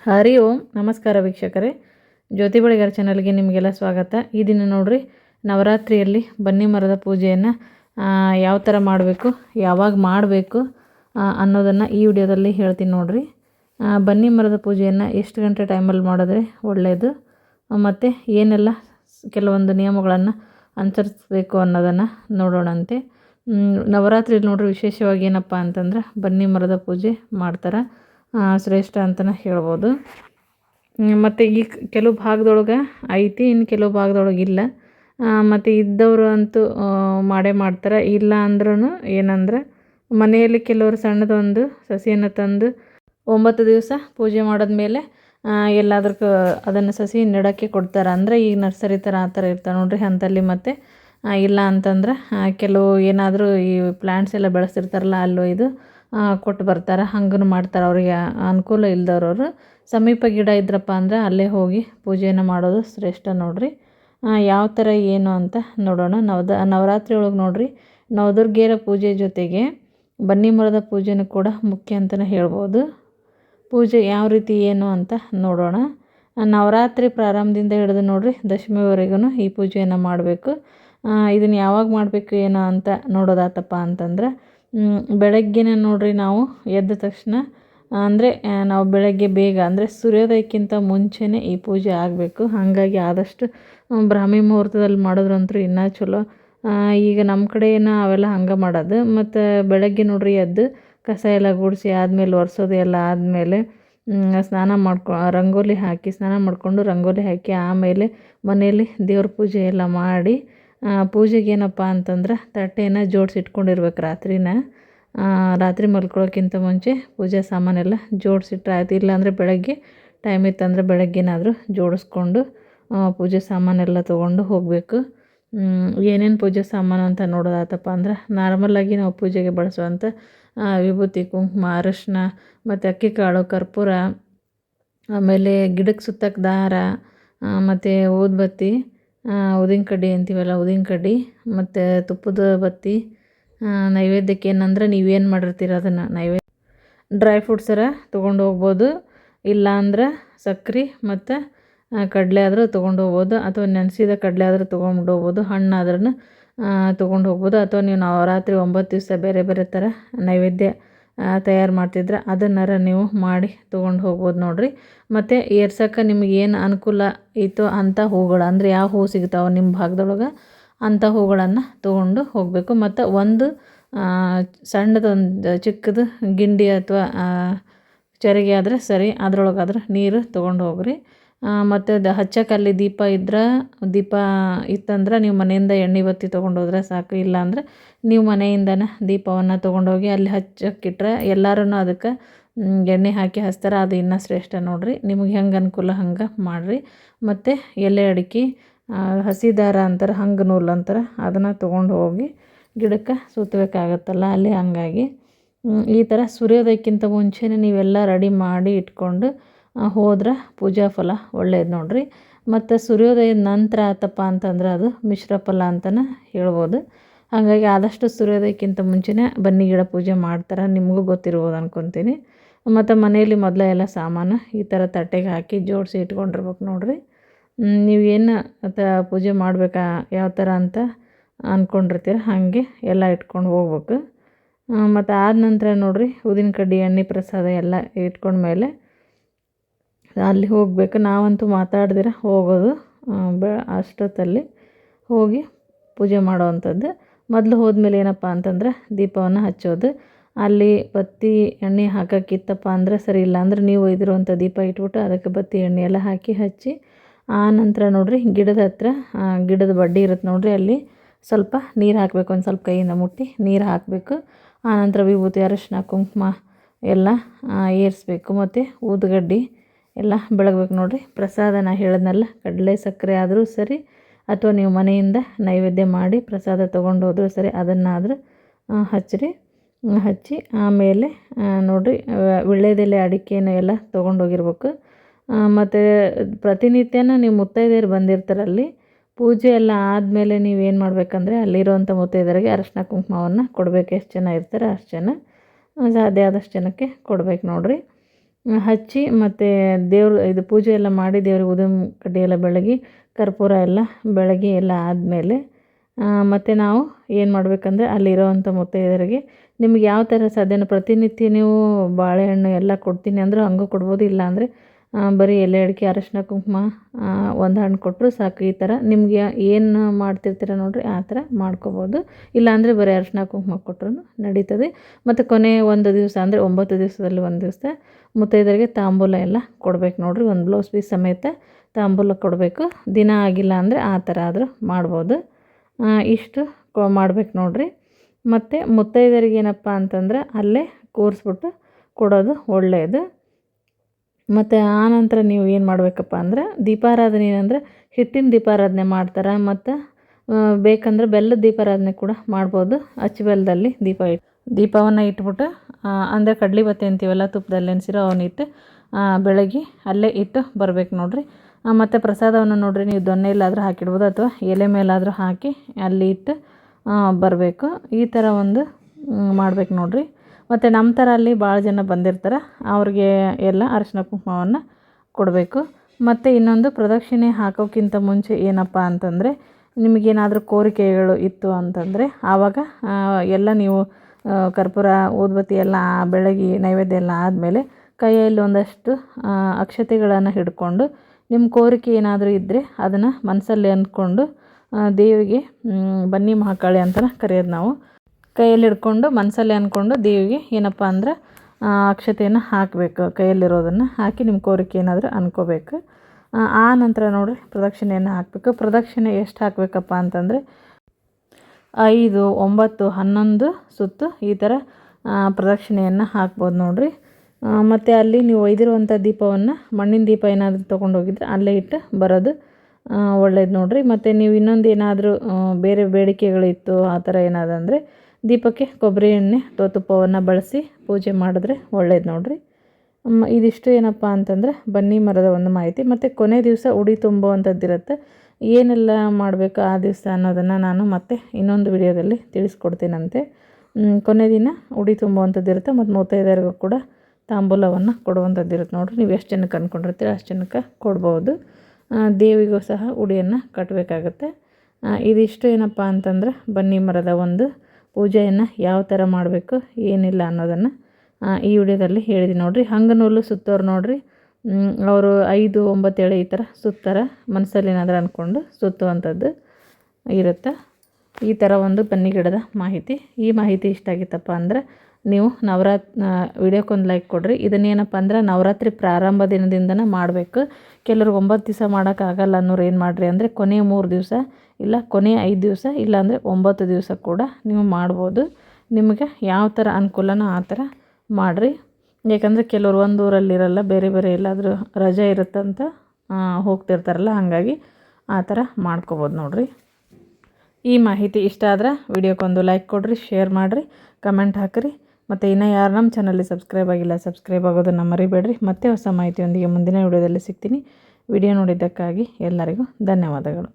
ಹರಿ ಓಂ, ನಮಸ್ಕಾರ ವೀಕ್ಷಕರೇ. ಜ್ಯೋತಿ ಬಳಿಗಾರ ಚಾನಲ್ಗೆ ನಿಮಗೆಲ್ಲ ಸ್ವಾಗತ. ಈ ದಿನ ನೋಡಿರಿ, ನವರಾತ್ರಿಯಲ್ಲಿ ಬನ್ನಿ ಮರದ ಪೂಜೆಯನ್ನು ಯಾವ ಥರ ಮಾಡಬೇಕು, ಯಾವಾಗ ಮಾಡಬೇಕು ಅನ್ನೋದನ್ನು ಈ ವಿಡಿಯೋದಲ್ಲಿ ಹೇಳ್ತೀನಿ ನೋಡಿರಿ. ಬನ್ನಿ ಮರದ ಪೂಜೆಯನ್ನು ಎಷ್ಟು ಗಂಟೆ ಟೈಮಲ್ಲಿ ಮಾಡಿದ್ರೆ ಒಳ್ಳೆಯದು ಮತ್ತು ಏನೆಲ್ಲ ಕೆಲವೊಂದು ನಿಯಮಗಳನ್ನು ಅನುಸರಿಸಬೇಕು ಅನ್ನೋದನ್ನು ನೋಡೋಣಂತೆ. ನವರಾತ್ರಿಯಲ್ಲಿ ನೋಡಿರಿ ವಿಶೇಷವಾಗಿ ಏನಪ್ಪ ಅಂತಂದ್ರೆ, ಬನ್ನಿ ಮರದ ಪೂಜೆ ಮಾಡ್ತಾರೆ. ಶ್ರೇಷ್ಠ ಅಂತಲೇ ಹೇಳ್ಬೋದು. ಮತ್ತು ಈ ಕೆಲವು ಭಾಗದೊಳಗೆ ಐತಿ ಇನ್ನು ಕೆಲವು ಭಾಗದೊಳಗೆ ಇಲ್ಲ. ಮತ್ತು ಇದ್ದವರು ಅಂತೂ ಮಾಡೇ ಮಾಡ್ತಾರೆ. ಇಲ್ಲ ಅಂದ್ರೂ ಏನಂದ್ರೆ, ಮನೆಯಲ್ಲಿ ಕೆಲವರು ಸಣ್ಣದೊಂದು ಸಸಿಯನ್ನು ತಂದು ಒಂಬತ್ತು ದಿವಸ ಪೂಜೆ ಮಾಡಿದ್ಮೇಲೆ ಎಲ್ಲಾದ್ರೂ ಕ, ಅದನ್ನು ಸಸಿ ನೆಡೋಕ್ಕೆ ಕೊಡ್ತಾರೆ. ಅಂದರೆ ಈಗ ನರ್ಸರಿ ಥರ ಆ ಥರ ಇರ್ತಾರೆ ನೋಡ್ರಿ ಅಂತಲ್ಲಿ ಮತ್ತು. ಇಲ್ಲ ಅಂತಂದ್ರೆ ಕೆಲವು ಏನಾದರೂ ಈ ಪ್ಲ್ಯಾಂಟ್ಸ್ ಎಲ್ಲ ಬೆಳೆಸಿರ್ತಾರಲ್ಲ ಅಲ್ಲೂ ಇದು ಕೊಟ್ಟು ಬರ್ತಾರೆ ಹಂಗೂ ಮಾಡ್ತಾರೆ. ಅವ್ರಿಗೆ ಅನುಕೂಲ ಇಲ್ದವ್ರವ್ರು ಸಮೀಪ ಗಿಡ ಇದ್ರಪ್ಪ ಅಂದ್ರೆ ಅಲ್ಲೇ ಹೋಗಿ ಪೂಜೆಯನ್ನು ಮಾಡೋದು ಶ್ರೇಷ್ಠ ನೋಡಿರಿ. ಯಾವ ಥರ ಏನು ಅಂತ ನೋಡೋಣ. ನವದ, ನವರಾತ್ರಿ ಒಳಗೆ ನೋಡಿರಿ. ನವದುರ್ಗೆಯರ ಪೂಜೆ ಜೊತೆಗೆ ಬನ್ನಿ ಮರದ ಪೂಜೆನೂ ಕೂಡ ಮುಖ್ಯ ಅಂತಲೇ ಹೇಳ್ಬೋದು. ಪೂಜೆ ಯಾವ ರೀತಿ ಏನು ಅಂತ ನೋಡೋಣ. ನವರಾತ್ರಿ ಪ್ರಾರಂಭದಿಂದ ಹಿಡಿದು ನೋಡಿರಿ ದಶಮಿವರೆಗೂ ಈ ಪೂಜೆಯನ್ನು ಮಾಡಬೇಕು. ಇದನ್ನು ಯಾವಾಗ ಮಾಡಬೇಕು ಏನೋ ಅಂತ ನೋಡೋದಾತಪ್ಪ ಅಂತಂದ್ರೆ ಬೆಳಗ್ಗೆನೇ ನೋಡ್ರಿ ನಾವು ಎದ್ದ ತಕ್ಷಣ. ಅಂದರೆ ನಾವು ಬೆಳಗ್ಗೆ ಬೇಗ ಅಂದರೆ ಸೂರ್ಯೋದಯಕ್ಕಿಂತ ಮುಂಚೆನೇ ಈ ಪೂಜೆ ಆಗಬೇಕು. ಹಾಗಾಗಿ ಆದಷ್ಟು ಹ್ಮ್, ಬ್ರಾಹ್ಮಿ ಮುಹೂರ್ತದಲ್ಲಿ ಮಾಡಿದ್ರಂತೂ ಇನ್ನೂ ಚಲೋ. ಈಗ ನಮ್ಮ ಕಡೆ ಏನೋ ಅವೆಲ್ಲ ಹಂಗೆ ಮಾಡೋದು. ಮತ್ತು ಬೆಳಗ್ಗೆ ನೋಡ್ರಿ ಎದ್ದು ಕಸ ಎಲ್ಲ ಗುಡಿಸಿ ಆದಮೇಲೆ ಒರೆಸೋದು ಎಲ್ಲ ಆದಮೇಲೆ ಸ್ನಾನ ಮಾಡ್ಕೊ ರಂಗೋಲಿ ಹಾಕಿ ಸ್ನಾನ ಮಾಡಿಕೊಂಡು ರಂಗೋಲಿ ಹಾಕಿ ಆಮೇಲೆ ಮನೆಯಲ್ಲಿ ದೇವ್ರ ಪೂಜೆ ಎಲ್ಲ ಮಾಡಿ ಪೂಜೆಗೆ ಏನಪ್ಪ ಅಂತಂದ್ರೆ ತಟ್ಟೆನ ಜೋಡಿಸಿ ಇಟ್ಕೊಂಡಿರ್ಬೇಕು ರಾತ್ರಿನ. ರಾತ್ರಿ ಮಲ್ಕೊಳ್ಳೋಕ್ಕಿಂತ ಮುಂಚೆ ಪೂಜೆ ಸಾಮಾನೆಲ್ಲ ಜೋಡಿಸಿಟ್ರೆ ಆಯ್ತು. ಇಲ್ಲಾಂದರೆ ಬೆಳಗ್ಗೆ ಟೈಮ್ ಇತ್ತಂದರೆ ಬೆಳಗ್ಗೆನಾದರೂ ಜೋಡಿಸ್ಕೊಂಡು ಪೂಜೆ ಸಾಮಾನೆಲ್ಲ ತೊಗೊಂಡು ಹೋಗಬೇಕು. ಏನೇನು ಪೂಜೆ ಸಾಮಾನು ಅಂತ ನೋಡೋದಾತಪ್ಪ ಅಂದ್ರೆ ನಾರ್ಮಲಾಗಿ ನಾವು ಪೂಜೆಗೆ ಬಳಸುವಂಥ ವಿಭೂತಿ, ಕುಂಕುಮ, ಅರಶಿನ, ಮತ್ತು ಅಕ್ಕಿ ಕಾಳು, ಕರ್ಪೂರ, ಆಮೇಲೆ ಗಿಡಕ್ಕೆ ಸುತ್ತಕ್ಕೆ ದಾರ ಮತ್ತು ಊದ್ಬತ್ತಿ ಉದಿನ ಕಡ್ಡಿ ಅಂತೀವಲ್ಲ ಊದಿನ ಕಡ್ಡಿ, ಮತ್ತು ತುಪ್ಪದ ಬತ್ತಿ ನೈವೇದ್ಯಕ್ಕೆ ಏನಂದ್ರೆ ನೀವೇನು ಮಾಡಿರ್ತೀರ ಅದನ್ನು, ನೈವೇದ್ಯ. ಡ್ರೈ ಫ್ರೂಟ್ಸರ ತೊಗೊಂಡು ಹೋಗ್ಬೋದು ಇಲ್ಲ ಅಂದ್ರೆ ಸಕ್ರೆ ಮತ್ತು ಕಡಲೆ ಆದರೂ ತೊಗೊಂಡು ಹೋಗ್ಬೋದು, ಅಥವಾ ನೆನೆಸಿದ ಕಡಲೆ ಆದರೂ ತೊಗೊಂಡು ಹೋಗ್ಬೋದು ಹಣ್ಣಾದ್ರೂ ತೊಗೊಂಡು ಹೋಗ್ಬೋದು, ಅಥವಾ ನೀವು ನವರಾತ್ರಿ ಒಂಬತ್ತು ದಿವಸ ಬೇರೆ ಬೇರೆ ಥರ ನೈವೇದ್ಯ ತಯಾರು ಮಾಡ್ತಿದ್ರೆ, ಅದನ್ನಾರ ನೀವು ಮಾಡಿ ತೊಗೊಂಡು ಹೋಗ್ಬೋದು ನೋಡಿರಿ. ಮತ್ತು ಏರ್ಸಕ್ಕೆ ನಿಮ್ಗೆ ಏನು ಅನುಕೂಲ ಇತ್ತು ಅಂಥ ಹೂಗಳು ಅಂದರೆ ಯಾವ ಹೂ ಸಿಗ್ತಾವೆ ನಿಮ್ಮ ಭಾಗದೊಳಗೆ ಅಂಥ ಹೂಗಳನ್ನು ತೊಗೊಂಡು ಹೋಗಬೇಕು. ಮತ್ತು ಒಂದು ಸಣ್ಣದೊಂದು, ಚಿಕ್ಕದು ಗಿಂಡಿ ಅಥವಾ ಚರಿಗೆ ಆದರೆ ಸರಿ, ಅದರೊಳಗಾದ್ರೆ ನೀರು ತೊಗೊಂಡು ಹೋಗ್ರಿ. ಮತ್ತು ಅದು ಹಚ್ಚಕ್ಕೆ ಅಲ್ಲಿ ದೀಪ ಇದ್ರೆ, ದೀಪ ಇತ್ತಂದ್ರೆ ನೀವು ಮನೆಯಿಂದ ಎಣ್ಣೆ ಬತ್ತಿ ತೊಗೊಂಡೋದ್ರೆ ಸಾಕು. ಇಲ್ಲಾಂದ್ರೆ ನೀವು ಮನೆಯಿಂದನೇ ದೀಪವನ್ನು ತೊಗೊಂಡೋಗಿ ಅಲ್ಲಿ ಹಚ್ಚಕ್ಕಿಟ್ರೆ ಎಲ್ಲರೂ ಅದಕ್ಕೆ ಎಣ್ಣೆ ಹಾಕಿ ಹಚ್ತಾರೆ. ಅದು ಇನ್ನೂ ಶ್ರೇಷ್ಠ ನೋಡಿರಿ. ನಿಮಗೆ ಹೆಂಗೆ ಅನುಕೂಲ ಹಂಗೆ ಮಾಡಿರಿ. ಮತ್ತು ಎಲೆ ಅಡಿಕೆ ಹಸಿದಾರ ಹಸಿ ದಾರ ಅಂತಾರೆ, ಹಂಗೆ ನೂಲು ಅಂತಾರೆ, ಅದನ್ನು ತೊಗೊಂಡು ಹೋಗಿ ಗಿಡಕ್ಕೆ ಸುತ್ತಬೇಕಾಗತ್ತಲ್ಲ ಅಲ್ಲಿ ಹಂಗಾಗಿ ಈ ಥರ ಸೂರ್ಯೋದಯಕ್ಕಿಂತ ಮುಂಚೆನೇ ನೀವೆಲ್ಲ ರೆಡಿ ಮಾಡಿ ಇಟ್ಕೊಂಡು ಹೋದ್ರೆ ಪೂಜಾ ಫಲ ಒಳ್ಳೇದು ನೋಡ್ರಿ. ಮತ್ತು ಸೂರ್ಯೋದಯದ ನಂತರ ಆತಪ್ಪ ಅಂತಂದ್ರೆ ಅದು ಮಿಶ್ರ ಫಲ ಅಂತಲೇ ಹೇಳ್ಬೋದು. ಹಾಗಾಗಿ ಆದಷ್ಟು ಸೂರ್ಯೋದಯಕ್ಕಿಂತ ಮುಂಚೆನೇ ಬನ್ನಿ ಗಿಡ ಪೂಜೆ ಮಾಡ್ತಾರೆ, ನಿಮಗೂ ಗೊತ್ತಿರ್ಬೋದು ಅಂದ್ಕೊತೀನಿ ಮತ್ತು ಮನೆಯಲ್ಲಿ ಮೊದಲೇ ಎಲ್ಲ ಸಾಮಾನು ಈ ಥರ ತಟ್ಟೆಗೆ ಹಾಕಿ ಜೋಡಿಸಿ ಇಟ್ಕೊಂಡಿರ್ಬೇಕು ನೋಡ್ರಿ. ನೀವು ಏನು ತ ಪೂಜೆ ಮಾಡಬೇಕಾ, ಯಾವ ಥರ ಅಂತ ಅಂದ್ಕೊಂಡಿರ್ತೀರ ಹಾಗೆ ಎಲ್ಲ ಇಟ್ಕೊಂಡು ಹೋಗ್ಬೇಕು. ಮತ್ತು ಆದ ನಂತರ ನೋಡಿರಿ ಊದಿನ ಕಡ್ಡಿ, ಎಣ್ಣೆ ಪ್ರಸಾದ ಎಲ್ಲ ಇಟ್ಕೊಂಡ್ಮೇಲೆ ಅಲ್ಲಿ ಹೋಗಬೇಕು. ನಾವಂತೂ ಮಾತಾಡ್ದಿರ ಹೋಗೋದು ಬ, ಅಷ್ಟೊತ್ತಲ್ಲಿ ಹೋಗಿ ಪೂಜೆ ಮಾಡೋವಂಥದ್ದು. ಮೊದಲು ಹೋದ್ಮೇಲೆ ಏನಪ್ಪ ಅಂತಂದ್ರೆ ದೀಪವನ್ನು ಹಚ್ಚೋದು. ಅಲ್ಲಿ ಬತ್ತಿ ಎಣ್ಣೆ ಹಾಕೋಕ್ಕಿತ್ತಪ್ಪ ಅಂದರೆ ಸರಿ ಇಲ್ಲ ಅಂದರೆ ನೀವು ಒಯ್ದಿರುವಂಥ ದೀಪ ಇಟ್ಬಿಟ್ಟು ಅದಕ್ಕೆ ಬತ್ತಿ ಎಣ್ಣೆ ಎಲ್ಲ ಹಾಕಿ ಹಚ್ಚಿ, ಆ ನಂತರ ನೋಡಿರಿ ಗಿಡದ ಹತ್ರ ಗಿಡದ ಬಡ್ಡಿ ಇರುತ್ತೆ ನೋಡಿರಿ ಅಲ್ಲಿ ಸ್ವಲ್ಪ ನೀರು ಹಾಕಬೇಕು. ಒಂದು ಸ್ವಲ್ಪ ಕೈಯಿಂದ ಮುಟ್ಟಿ ನೀರು ಹಾಕಬೇಕು. ಆನಂತರ ವಿಭೂತಿ, ಅರಿಶಿನ, ಕುಂಕುಮ ಎಲ್ಲ ಏರಿಸ್ಬೇಕು. ಮತ್ತು ಊದುಗಡ್ಡಿ ಎಲ್ಲ ಬೆಳಗ್ಬೇಕು ನೋಡಿರಿ. ಪ್ರಸಾದ ನಾ ಹೇಳಿದ್ನಲ್ಲ, ಕಡಲೆ ಸಕ್ಕರೆ ಆದರೂ ಸರಿ, ಅಥವಾ ನೀವು ಮನೆಯಿಂದ ನೈವೇದ್ಯ ಮಾಡಿ ಪ್ರಸಾದ ತೊಗೊಂಡು ಹೋದರೂ ಸರಿ, ಅದನ್ನಾದರೂ ಹಚ್ಚಿರಿ. ಹಚ್ಚಿ ಆಮೇಲೆ ನೋಡಿರಿ ವಿಳ್ಳೆದೆಲೆ ಅಡಿಕೆಯನ್ನು ಎಲ್ಲ ತೊಗೊಂಡೋಗಿರ್ಬೇಕು ಮತ್ತು ಪ್ರತಿನಿತ್ಯನೂ ನೀವು ಮುತ್ತೈದೆಯರು ಬಂದಿರ್ತಾರಲ್ಲಿ ಪೂಜೆ ಎಲ್ಲ ಆದಮೇಲೆ ನೀವೇನು ಮಾಡಬೇಕಂದ್ರೆ ಅಲ್ಲಿರೋವಂಥ ಮುತ್ತೈದರಿಗೆ ಅರಶಿನ ಕುಂಕುಮವನ್ನು ಕೊಡಬೇಕು. ಎಷ್ಟು ಜನ ಇರ್ತಾರೆ ಅಷ್ಟು ಜನ ಸಾಧ್ಯ ಆದಷ್ಟು ಜನಕ್ಕೆ ಕೊಡ್ಬೇಕು ನೋಡಿರಿ. ಹಚ್ಚಿ ಮತ್ತು ದೇವ್ರು, ಇದು ಪೂಜೆ ಎಲ್ಲ ಮಾಡಿ ದೇವ್ರಿಗೆ ಉದಮ್ ಕಡ್ಡಿ ಎಲ್ಲ ಬೆಳಗಿ, ಕರ್ಪೂರ ಎಲ್ಲ ಬೆಳಗಿ ಎಲ್ಲ ಆದಮೇಲೆ ಮತ್ತು ನಾವು ಏನು ಮಾಡಬೇಕಂದ್ರೆ ಅಲ್ಲಿರೋವಂಥ ಮುತ್ತೈದರಿಗೆ ನಿಮ್ಗೆ ಯಾವ ಥರ ಸಾಧ್ಯನೋ ಪ್ರತಿನಿತ್ಯ ನೀವು ಬಾಳೆಹಣ್ಣು ಎಲ್ಲ ಕೊಡ್ತೀನಿ ಅಂದರೂ ಹಂಗೂ ಕೊಡ್ಬೋದು, ಇಲ್ಲಾಂದರೆ ಬರೀ ಎಲೆ, ಅಡಿಕೆ, ಅರಶಿನ, ಕುಂಕುಮ ಒಂದು ಹಣ್ಣು ಕೊಟ್ಟರು ಸಾಕು. ಈ ಥರ ನಿಮಗೆ ಏನು ಮಾಡ್ತಿರ್ತೀರ ನೋಡಿರಿ, ಆ ಥರ ಮಾಡ್ಕೋಬೋದು. ಇಲ್ಲಾಂದರೆ ಬರೀ ಅರಶಿನ, ಕುಂಕುಮ ಕೊಟ್ಟರು ನಡೀತದೆ. ಮತ್ತು ಕೊನೆ ಒಂದು ದಿವಸ, ಅಂದರೆ ಒಂಬತ್ತು ದಿವಸದಲ್ಲಿ ಒಂದು ದಿವಸ ಮುತ್ತೈದರಿಗೆ ತಾಂಬೂಲ ಎಲ್ಲ ಕೊಡ್ಬೇಕು ನೋಡಿರಿ. ಒಂದು ಬ್ಲೌಸ್ ಪೀಸ್ ಸಮೇತ ತಾಂಬೂಲ ಕೊಡಬೇಕು. ದಿನ ಆಗಿಲ್ಲ ಅಂದರೆ ಆ ಥರ ಆದರೂ ಮಾಡ್ಬೋದು. ಇಷ್ಟು ಮಾಡ್ಬೇಕು ನೋಡಿರಿ. ಮತ್ತು ಮುತ್ತೈದರಿಗೆ ಏನಪ್ಪ ಅಂತಂದ್ರೆ ಅಲ್ಲೇ ಕೂರಿಸ್ಬಿಟ್ಟು ಕೊಡೋದು ಒಳ್ಳೆಯದು ಮತ್ತು ಆನಂತರ ನೀವು ಏನು ಮಾಡಬೇಕಪ್ಪ ಅಂದ್ರೆ ದೀಪಾರಾಧನೆ ಏನಂದರೆ ಹಿಟ್ಟಿನ ದೀಪಾರಾಧನೆ ಮಾಡ್ತಾರೆ ಮತ್ತು ಬೇಕಂದ್ರೆ ಬೆಲ್ಲದ ದೀಪಾರಾಧನೆ ಕೂಡ ಮಾಡ್ಬೋದು. ಅಚ್ಚು ಬೆಲ್ಲದಲ್ಲಿ ದೀಪ ಇಟ್ಟು ದೀಪವನ್ನು ಇಟ್ಬಿಟ್ಟು ಅಂದರೆ ಕಡ್ಲಿ ಬತ್ತೆ ಅಂತೀವಲ್ಲ ತುಪ್ಪದಲ್ಲಿ ನೆನೆಸಿರೋ ಅವನಿಟ್ಟು ಬೆಳಗ್ಗೆ ಅಲ್ಲೇ ಇಟ್ಟು ಬರ್ಬೇಕು ನೋಡಿರಿ. ಮತ್ತು ಪ್ರಸಾದವನ್ನು ನೋಡಿರಿ, ನೀವು ದೊನ್ನೆಯಲ್ಲಾದರೂ ಹಾಕಿಡ್ಬೋದು ಅಥವಾ ಎಲೆ ಮೇಲಾದರೂ ಹಾಕಿ ಅಲ್ಲಿ ಇಟ್ಟು ಬರಬೇಕು. ಈ ಥರ ಒಂದು ಮಾಡ್ಬೇಕು ನೋಡಿರಿ. ಮತ್ತು ನಮ್ಮ ಥರ ಅಲ್ಲಿ ಭಾಳ ಜನ ಬಂದಿರ್ತಾರೆ. ಅವ್ರಿಗೆ ಎಲ್ಲ ಅರಶಿನ ಕುಂಕುಮವನ್ನು ಕೊಡಬೇಕು. ಮತ್ತು ಇನ್ನೊಂದು ಪ್ರದಕ್ಷಿಣೆ ಹಾಕೋಕ್ಕಿಂತ ಮುಂಚೆ ಏನಪ್ಪ ಅಂತಂದರೆ, ನಿಮಗೇನಾದರೂ ಕೋರಿಕೆಗಳು ಇತ್ತು ಅಂತಂದರೆ, ಆವಾಗ ಎಲ್ಲ ನೀವು ಕರ್ಪೂರ, ಊದ್ಬತ್ತಿ ಎಲ್ಲ, ಬೆಳಗಿ, ನೈವೇದ್ಯ ಎಲ್ಲ ಆದಮೇಲೆ ಕೈಯಲ್ಲಿ ಒಂದಷ್ಟು ಅಕ್ಷತೆಗಳನ್ನು ಹಿಡ್ಕೊಂಡು, ನಿಮ್ಮ ಕೋರಿಕೆ ಏನಾದರೂ ಇದ್ದರೆ ಅದನ್ನು ಮನಸ್ಸಲ್ಲಿ ಅಂದ್ಕೊಂಡು ದೇವಿಗೆ ಬನ್ನಿ ಮಹಾಕಾಳಿ ಅಂತ ಕರೆಯೋದು ನಾವು. ಕೈಯಲ್ಲಿ ಹಿಡ್ಕೊಂಡು ಮನಸ್ಸಲ್ಲಿ ಅಂದ್ಕೊಂಡು ದೇವಿಗೆ ಏನಪ್ಪ ಅಂದ್ರೆ ಅಕ್ಷತೆಯನ್ನು ಹಾಕಬೇಕು. ಕೈಯಲ್ಲಿರೋದನ್ನು ಹಾಕಿ ನಿಮ್ಮ ಕೋರಿಕೆ ಏನಾದರೂ ಅನ್ಕೋಬೇಕು. ಆ ನಂತರ ನೋಡಿರಿ ಪ್ರದಕ್ಷಿಣೆಯನ್ನು ಹಾಕಬೇಕು. ಪ್ರದಕ್ಷಿಣೆ ಎಷ್ಟು ಹಾಕಬೇಕಪ್ಪ ಅಂತಂದರೆ, ಐದು, ಒಂಬತ್ತು, ಹನ್ನೊಂದು ಸುತ್ತು ಈ ಥರ ಪ್ರದಕ್ಷಿಣೆಯನ್ನು ಹಾಕ್ಬೋದು ನೋಡಿರಿ. ಮತ್ತು ಅಲ್ಲಿ ನೀವು ಒಯ್ದಿರುವಂಥ ದೀಪವನ್ನು, ಮಣ್ಣಿನ ದೀಪ ಏನಾದರೂ ತೊಗೊಂಡೋಗಿದ್ರೆ ಅಲ್ಲೇ ಇಟ್ಟು ಬರೋದು ಒಳ್ಳೇದು ನೋಡಿರಿ. ಮತ್ತು ನೀವು ಇನ್ನೊಂದು ಏನಾದರೂ ಬೇರೆ ಬೇಡಿಕೆಗಳಿತ್ತು ಆ ಥರ ಏನಾದಂದರೆ ದೀಪಕ್ಕೆ ಕೊಬ್ಬರಿ ಎಣ್ಣೆ, ತೋತುಪ್ಪವನ್ನು ತುಪ್ಪವನ್ನು ಬಳಸಿ ಪೂಜೆ ಮಾಡಿದ್ರೆ ಒಳ್ಳೇದು ನೋಡಿರಿ. ಇದಿಷ್ಟು ಏನಪ್ಪ ಅಂತಂದರೆ ಬನ್ನಿ ಮರದ ಒಂದು ಮಾಹಿತಿ. ಮತ್ತು ಕೊನೆ ದಿವಸ ಉಡಿ ತುಂಬುವಂಥದ್ದಿರುತ್ತೆ ಏನೆಲ್ಲ ಮಾಡಬೇಕು ಆ ದಿವಸ ಅನ್ನೋದನ್ನು ನಾನು ಮತ್ತೆ ಇನ್ನೊಂದು ವಿಡಿಯೋದಲ್ಲಿ ತಿಳಿಸ್ಕೊಡ್ತೀನಂತೆ. ಕೊನೆ ದಿನ ಉಡಿ ತುಂಬುವಂಥದ್ದಿರುತ್ತೆ ಮತ್ತು ಮೂತೈದಾರಿಗೂ ಕೂಡ ತಾಂಬೂಲವನ್ನು ಕೊಡುವಂಥದ್ದಿರುತ್ತೆ ನೋಡಿರಿ. ನೀವು ಎಷ್ಟು ಜನಕ್ಕೆ ಅಂದ್ಕೊಂಡಿರ್ತೀರ ಅಷ್ಟು ಜನಕ್ಕೆ ಕೊಡ್ಬೋದು. ದೇವಿಗೂ ಸಹ ಉಡಿಯನ್ನು ಕಟ್ಟಬೇಕಾಗತ್ತೆ ಇದಿಷ್ಟು ಏನಪ್ಪ ಅಂತಂದರೆ ಬನ್ನಿ ಮರದ ಒಂದು ಪೂಜೆಯನ್ನು ಯಾವ ಥರ ಮಾಡಬೇಕು, ಏನಿಲ್ಲ ಅನ್ನೋದನ್ನು ಈ ವಿಡಿಯೋದಲ್ಲಿ ಹೇಳಿದೆ ನೋಡಿರಿ. ಹಂಗೆ ನೂಲು ಸುತ್ತೋರು ನೋಡಿರಿ. ಅವರು ಐದು, ಒಂಬತ್ತು ಏಳು ಈ ಥರ ಸುತ್ತಾರ ಮನಸ್ಸಲ್ಲಿ ಏನಾದರೂ ಅಂದ್ಕೊಂಡು ಸುತ್ತುವಂಥದ್ದು ಇರುತ್ತೆ? ಈ ಥರ ಒಂದು ಬನ್ನಿ ಗಿಡದ ಮಾಹಿತಿ. ಈ ಮಾಹಿತಿ ಇಷ್ಟ ಆಗಿತ್ತಪ್ಪ ಅಂದ್ರೆ ನೀವು ನವರಾತ್ ವಿಡಿಯೋಕ್ಕೊಂದು ಲೈಕ್ ಕೊಡಿರಿ. ಇದನ್ನೇನಪ್ಪ ಅಂದ್ರೆ ನವರಾತ್ರಿ ಪ್ರಾರಂಭ ದಿನದಿಂದನೇ ಮಾಡಬೇಕು. ಕೆಲವ್ರಿಗೆ ಒಂಬತ್ತು ದಿವಸ ಮಾಡೋಕ್ಕಾಗಲ್ಲ ಅನ್ನೋರು ಏನು ಮಾಡಿರಿ ಅಂದರೆ ಕೊನೆಯ ಮೂರು ದಿವಸ ಇಲ್ಲ ಕೊನೆಯ ಐದು ದಿವಸ ಇಲ್ಲಾಂದರೆ ಒಂಬತ್ತು ದಿವಸ ಕೂಡ ನೀವು ಮಾಡ್ಬೋದು. ನಿಮಗೆ ಯಾವ ಥರ ಅನುಕೂಲನೋ ಆ ಥರ ಮಾಡಿರಿ. ಯಾಕಂದರೆ ಕೆಲವರು ಒಂದು ಊರಲ್ಲಿರಲ್ಲ ಬೇರೆ ಬೇರೆ ಎಲ್ಲಾದರೂ ರಜೆ ಇರುತ್ತಂತ ಹೋಗ್ತಿರ್ತಾರಲ್ಲ, ಹಾಗಾಗಿ ಆ ಥರ ಮಾಡ್ಕೋಬೋದು ನೋಡಿರಿ. ಈ ಮಾಹಿತಿ ಇಷ್ಟ ಆದ್ರೆ ವಿಡಿಯೋಕ್ಕೊಂದು ಲೈಕ್ ಕೊಡಿರಿ, ಶೇರ್ ಮಾಡಿರಿ, ಕಮೆಂಟ್ ಹಾಕಿರಿ. ಮತ್ತು ಇನ್ನೂ ಯಾರು ನಮ್ಮ ಚಾನಲ್ಲಿ ಸಬ್ಸ್ಕ್ರೈಬ್ ಆಗಿಲ್ಲ, ಸಬ್ಸ್ಕ್ರೈಬ್ ಆಗೋದನ್ನು ಮರಿಬೇಡ್ರಿ. ಮತ್ತೆ ಹೊಸ ಮಾಹಿತಿಯೊಂದಿಗೆ ಮುಂದಿನ ವಿಡಿಯೋದಲ್ಲಿ ಸಿಗ್ತೀನಿ. ವಿಡಿಯೋ ನೋಡಿದ್ದಕ್ಕಾಗಿ ಎಲ್ಲರಿಗೂ ಧನ್ಯವಾದಗಳು.